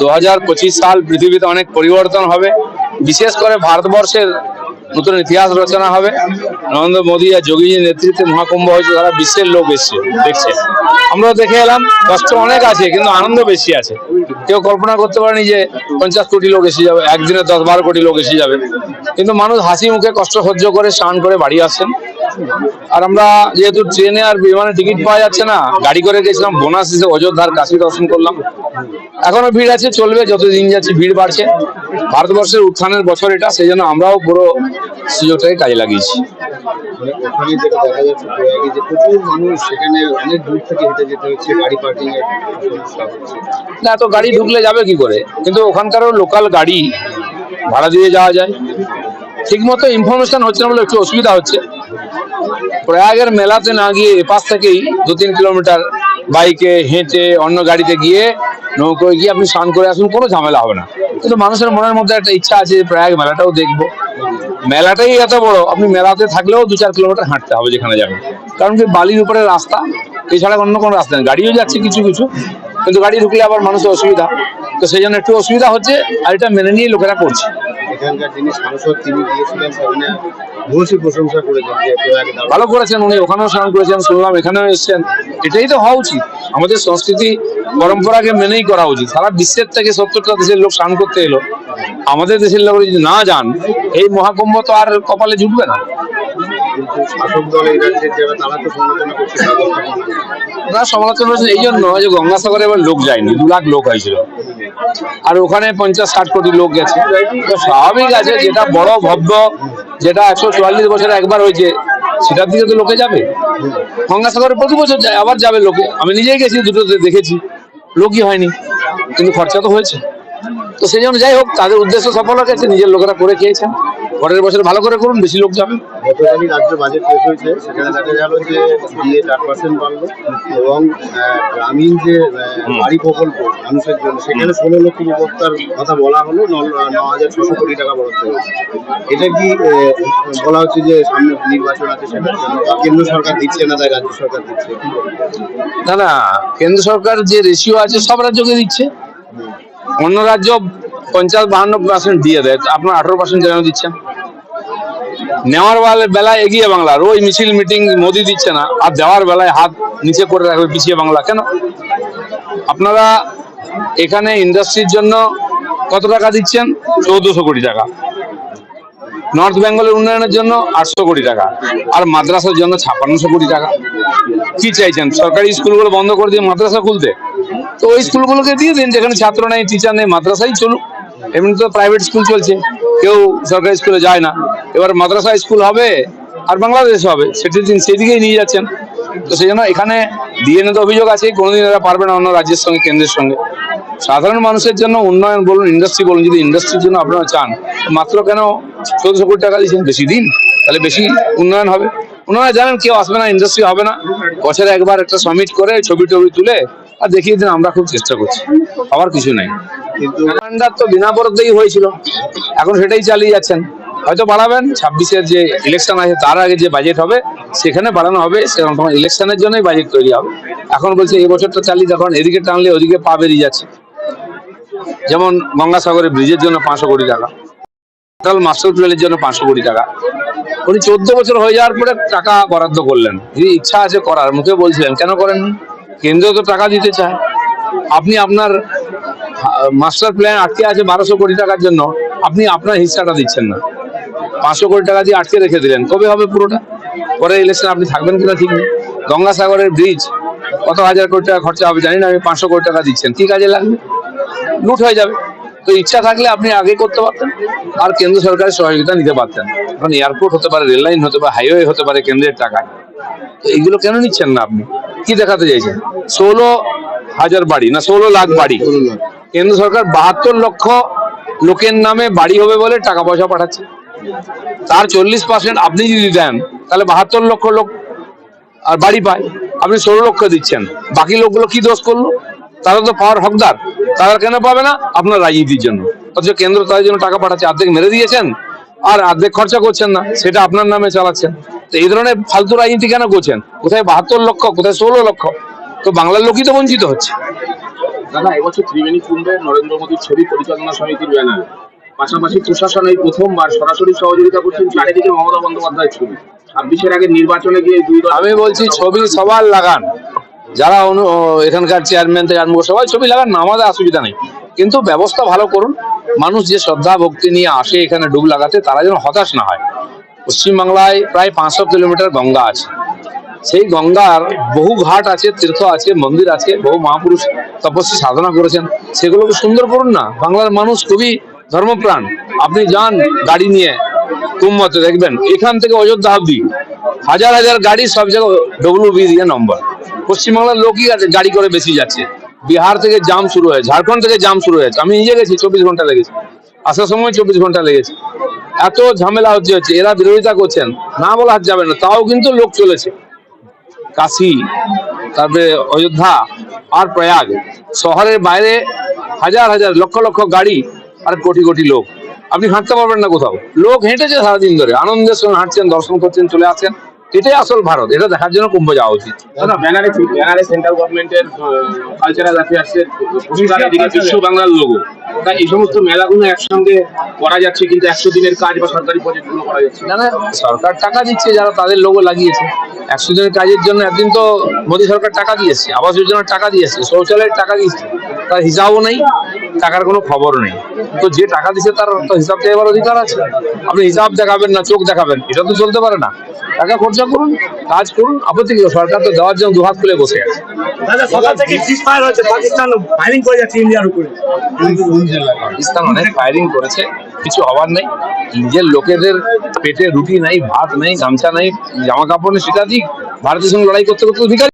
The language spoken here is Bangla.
দু হাজার পঁচিশ সাল পৃথিবীতে অনেক পরিবর্তন হবে। বিশেষ করে ভারতবর্ষের নতুন ইতিহাস রচনা হবে। নরেন্দ্র মোদী আর যোগীজির নেতৃত্বে মহাকুম্ভ হয়েছে তারা বিশ্বের লোক এসছে, দেখছে। আমরাও দেখে এলাম, কষ্ট অনেক আছে, কিন্তু আনন্দ বেশি আছে। কেউ কল্পনা করতে পারেনি যে পঞ্চাশ কোটি লোক এসে যাবে, একদিনে দশ বারো কোটি লোক এসে যাবে। কিন্তু মানুষ হাসি মুখে কষ্ট সহ্য করে স্নান করে বাড়ি আসছেন আর আমরা যেহেতু ট্রেনে আর বিমানে টিকিট পাওয়া যাচ্ছে না, গাড়ি করে গেছিলাম, বোনাস হিসেবে অযোধ্যার কাশী দর্শন করলাম। এখনও ভিড় আছে, চলবে, যতদিন যাচ্ছে ভিড় বাড়ছে। ভারতবর্ষের উত্থানের বছর এটা সেই জন্য আমরাও পুরো সুযোগটাকে কাজে লাগিয়েছি। ওখানে যেটা দেখা যাচ্ছে প্রয়াগে যে প্রচুর মানুষ সেখানে অনেক দূর থেকে হেঁটে যেতে হচ্ছে, গাড়ি পার্কিং এর সমস্যা হচ্ছে। না এত গাড়ি ঢুকলে যাবে কি করে? কিন্তু ওখানকারও লোকাল গাড়ি ভাড়া দিয়ে যাওয়া যায়। ঠিক মতো ইনফরমেশন হচ্ছে না বলে একটু অসুবিধা হচ্ছে। প্রয়াগের মেলাতে না গিয়ে এপাশ থেকেই দু তিন কিলোমিটার বাইকে হেঁটে অন্য গাড়িতে গিয়ে নৌকোয় গিয়ে আপনি স্নান করে আসুন, কোনো ঝামেলা হবে না। কিন্তু মানুষের মনের মধ্যে একটা ইচ্ছা আছে যে প্রয়াগ মেলাটাও দেখব। মেলাটাই এত বড়। আপনি মেলাতে থাকলেও দু চার কিলোমিটার হাঁটতে হবে যেখানে যাবেন। কারণ কি বালির উপরে রাস্তা এছাড়া অন্য কোনো রাস্তা নেই। গাড়িও যাচ্ছে কিছু কিছু কিন্তু গাড়ি ঢুকলে আবার মানুষের অসুবিধা। তো সেই জন্য একটু অসুবিধা হচ্ছে আর এটা মেনে নিয়ে লোকেরা করছে। ভালো করেছেন উনি ওখানেও স্নান করেছেন শুনলাম এখানেও এসেছেন। এটাই তো হওয়া উচিত। আমাদের সংস্কৃতি পরম্পরাকে মেনেই করা উচিত। সারা বিশ্বের থেকে সত্তরটা দেশের লোক স্নান করতে এলো। আমাদের দেশের লোক যদি না যান এই মহাকুম্ভ তো আর কপালে জুটবে না। তারা সমালোচনা করেছেন এই জন্য যে গঙ্গাসাগরে এবার লোক যায়নি দু লাখ লোক হয়েছিল। আর ওখানে পঞ্চাশ ষাট কোটি লোক গেছে। তো স্বাভাবিক আছে যেটা বড় ভব্য যেটা একশো চুয়াল্লিশ বছরে একবার হয়েছে সেটার দিকে তো লোকে যাবে। গঙ্গাসাগরে প্রতি বছর যায় আবার যাবে লোকে। আমি নিজেই গেছি দুটোতে দেখেছি। লোকই হয়নি। কিন্তু খরচা তো হয়েছে। তো সেই জন্য যাই হোক, তাদের উদ্দেশ্য সফল হয়ে গেছে নিজের লোকেরা করে খেয়েছেন। পরের বছর ভালো করে করুন বেশি লোক যাবে। গতকালই রাজ্য বাজেট পেশ হয়েছে। সেখানে দেখা গেল যে দিয়ে চার পার্সেন্ট বাড়লো এবং গ্রামীণ যে বাড়ি প্রকল্প মানুষের জন্য সেখানে ষোলো লক্ষ উপভোক্তার কথা বলা হলো ন- হাজার ছশো কোটি টাকা বরাদ্দ হয়েছে। এটা কি বলা হচ্ছে যে সামনে নির্বাচন আছে সেটার জন্য বা কেন্দ্র সরকার দিচ্ছে না তাই রাজ্য সরকার দিচ্ছে? না না কেন্দ্র সরকার যে রেশিও আছে সব রাজ্যকে দিচ্ছে। অন্য রাজ্য পঞ্চাশ বাহান্ন পার্সেন্ট দিয়ে দেয়। আপনার আঠারো পার্সেন্ট কেন দিচ্ছেন। নেওয়ার বেলা- বেলায় এগিয়ে বাংলা ওই মিছিল মিটিং মোদি দিচ্ছে না। আর দেওয়ার বেলায় হাত নিচে করে রাখবে পিছিয়ে বাংলা। কেন? আপনারা এখানে ইন্ডাস্ট্রির জন্য কত টাকা দিচ্ছেন? চৌদ্দশো কোটি টাকা। নর্থ বেঙ্গলের উন্নয়নের জন্য আটশো কোটি টাকা। আর মাদ্রাসার জন্য ছাপ্পান্নশো কোটি টাকা। কি চাইছেন? সরকারি স্কুলগুলো বন্ধ করে দিয়ে মাদ্রাসা খুলতে? তো ওই স্কুলগুলোকে দিয়ে দিন। যেখানে ছাত্র নেই টিচার নেই, মাদ্রাসাই চলুক। এমনি তো প্রাইভেট স্কুল চলছে। কেউ সরকারি স্কুলে যায় না। এবার মাদ্রাসা স্কুল হবে আর বাংলাদেশ হবে। সেটি সেদিকেই নিয়ে যাচ্ছেন। তো সেই জন্য এখানে ডিএনএ তো অভিযোগ আছে, কোনোদিন এরা পারবে না অন্য রাজ্যের সঙ্গে, কেন্দ্রের সঙ্গে। সাধারণ মানুষের জন্য উন্নয়ন বলুন ইন্ডাস্ট্রি বলুন, যদি ইন্ডাস্ট্রির জন্য আপনারা চান, মাত্র কেন চোদ্দশো কোটি টাকা দিচ্ছেন বেশি দিন, তাহলে বেশি উন্নয়ন হবে। ওনারা জানেন কেউ আসবে না ইন্ডাস্ট্রি হবে না। বছরে একবার একটা সমিট করে ছবি টবি তুলে আর দেখিয়ে দিন, আমরা খুব চেষ্টা করছি। আবার কিছু নাই। তো বিনা বরাদ্দেই হয়েছিল। এখন সেটাই চালিয়ে যাচ্ছেন। হয়তো বাড়াবেন, ছাব্বিশের যে ইলেকশন আছে, তার আগে যে বাজেট হবে, সেখানে বাড়ানো হবে, সেরকম তখন ইলেকশনের জন্যই বাজেট তৈরি হবে। এখন বলছে, এই বছরটা চালিয়ে যখন এদিকে টানলে ওদিকে পা বেরিয়ে যাচ্ছে। যেমন গঙ্গাসাগরে ব্রিজের জন্য পাঁচশো কোটি টাকা টোটাল মাস্টার প্ল্যানের জন্য পাঁচশো কোটি টাকা। উনি চোদ্দ বছর হয়ে যাওয়ার পরে টাকা বরাদ্দ করলেন। যদি ইচ্ছা আছে করার, মুখে বলছিলেন, কেন করেননি? কেন্দ্র তো টাকা দিতে চায়। আপনি আপনার মাস্টার প্ল্যান আটকে আছে বারোশো কোটি টাকার জন্য। আপনি আপনার হিস্সাটা দিচ্ছেন না। পাঁচশো কোটি টাকা দিয়ে আটকে রেখে দিলেন। কবে হবে পুরোটা? পরে ইলেকশন আপনি থাকবেন কিনা ঠিক নেই। গঙ্গাসাগরের ব্রিজ কত হাজার কোটি টাকা খরচা হবে জানি না, আমি পাঁচশো কোটি টাকা দিচ্ছেন। কি কাজে লাগবে? লুট হয়ে যাবে। তো ইচ্ছা থাকলে আপনি আগে করতে পারতেন। আর কেন্দ্র সরকারের সহযোগিতা নিতে পারতেন। এখন এয়ারপোর্ট হতে পারে রেল লাইন হতে পারে হাইওয়ে হতে পারে কেন্দ্রের টাকায়। এইগুলো কেন নিচ্ছেন না আপনি? কি দেখাতে চাইছেন? ষোলো হাজার বাড়ি না ষোলো লাখ বাড়ি? কেন্দ্র সরকার বাহাত্তর লক্ষ লোকের নামে বাড়ি হবে বলে টাকা পয়সা পাঠাচ্ছে। তার চল্লিশ পার্সেন্ট আপনি যদি দেন তাহলে বাহাত্তর লক্ষ লোক আর বাড়ি পায়। আপনি ষোলো লক্ষ দিচ্ছেন। বাকি লোকগুলো কি দোষ করল? তারা তো পাওয়ার হকদার। তারা কেন পাবে না? আপনার রাজনীতির জন্য। অথচ কেন্দ্র তাদের জন্য টাকা পাঠাচ্ছে। অর্ধেক মেরে দিয়েছেন। আর অর্ধেক খরচা করছেন না। সেটা আপনার নামে চালাচ্ছেন। তো এই ধরনের ফালতু রাজনীতি কেন করছেন? কোথায় বাহাত্তর লক্ষ কোথায় ষোলো লক্ষ? তো বাংলার লোকই তো বঞ্চিত হচ্ছে। দাদা এবছর ত্রিবেণী কুম্ভে নরেন্দ্র মোদীর ছবি পরিচালনা সমিতির ব্যানার। পাশাপাশি প্রশাসন এই প্রথমবার সরাসরি সহযোগিতা করছেন চারিদিকে মমতা বন্দ্যোপাধ্যায়ের ছবি। ছাব্বিশের আগে নির্বাচনে গিয়ে দুই আমি বলছি ছবি সবার লাগান। যারা এখানকার চেয়ারম্যান থেকে আরম্ভ সবাই ছবি লাগান না আমাদের অসুবিধা নেই। কিন্তু ব্যবস্থা ভালো করুন। মানুষ যে শ্রদ্ধা ভক্তি নিয়ে আসে এখানে ডুব লাগাতে তারা যেন হতাশ না হয়। পশ্চিমবাংলায় প্রায় পাঁচশো কিলোমিটার গঙ্গা আছে। সেই গঙ্গার বহু ঘাট আছে, তীর্থ আছে, মন্দির আছে, বহু মহাপুরুষ তপস্বী সাধনা করেছেন। সেগুলোকে সুন্দর করুন না? বাংলার মানুষ খুবই ধর্মপ্রাণ। আপনি যান গাড়ি নিয়ে কুম্মতে দেখবেন। এখান থেকে অযোধ্যা অব্দি হাজার হাজার গাড়ি সব জায়গায় ডব্লিউ বি দিয়ে নম্বর পশ্চিমবাংলার লোকই গাড়ি করে বেশি যাচ্ছে। বিহার থেকে জাম শুরু হয়েছে, ঝাড়খণ্ড থেকে জাম শুরু হয়েছে। আমি নিজে গেছি, চব্বিশ ঘণ্টা লেগেছে। আসার সময় চব্বিশ ঘণ্টা লেগেছে। এত ঝামেলা হচ্ছে হচ্ছে এরা বিরোধিতা করছেন না বলা যাবে না তাও কিন্তু লোক চলেছে। কাশি তারপরে অযোধ্যা আর প্রয়াগ শহরের বাইরে হাজার হাজার লক্ষ লক্ষ গাড়ি আর কোটি কোটি লোক। আপনি হাঁটতে পারবেন না কোথাও। লোক হেঁটেছে সারাদিন ধরে আনন্দের সঙ্গে হাঁটছেন দর্শন করছেন চলে আসছেন। এটাই আসল ভারত এটা দেখার জন্য কুম্ভ যাওয়া উচিত। ব্যানারে ব্যানারে সেন্ট্রাল গভর্নমেন্টের কালচারাল অ্যাফেয়ার্সের পুরস্কার বিশ্ব বাংলার লোগো তাই এই সমস্ত মেলাগুলো একসঙ্গে করা যাচ্ছে কিন্তু একশো দিনের কাজ বা সরকারি প্রজেক্টগুলো করা যাচ্ছে। না না সরকার টাকা দিচ্ছে যারা তাদের লোগো লাগিয়েছে। একশো দিনের কাজের জন্য একদিন তো মোদী সরকার টাকা দিয়েছে আবাস যোজনার টাকা দিয়েছে শৌচালয়ের টাকা দিয়েছে তার হিসাবও নেই টাকার কোনো খবর নেই। তো যে টাকা দিচ্ছে তার তো হিসাব দেওয়ার অধিকার আছে। আপনি হিসাব দেখাবেন না চোখ দেখাবেন এটা তো চলতে পারে না। টাকা খরচা করুন কাজ করুন আপত্তি কি সরকার তো দেওয়ার জন্য দুহাত খুলে বসে আছে। দাদা সকাল থেকে সিজফায়ার হচ্ছে পাকিস্তান ফায়ারিং করে যাচ্ছে ইন্ডিয়ার উপরে। পাকিস্তান অনেক ফায়ারিং করেছে। কিছু হওয়ার নেই। নিজের লোকেদের পেটে রুটি নাই, ভাত নেই, গামছা নাই, জামা কাপড় নেই, সেটা ঠিক ভারতের সঙ্গে লড়াই করতে করতে ভিখারি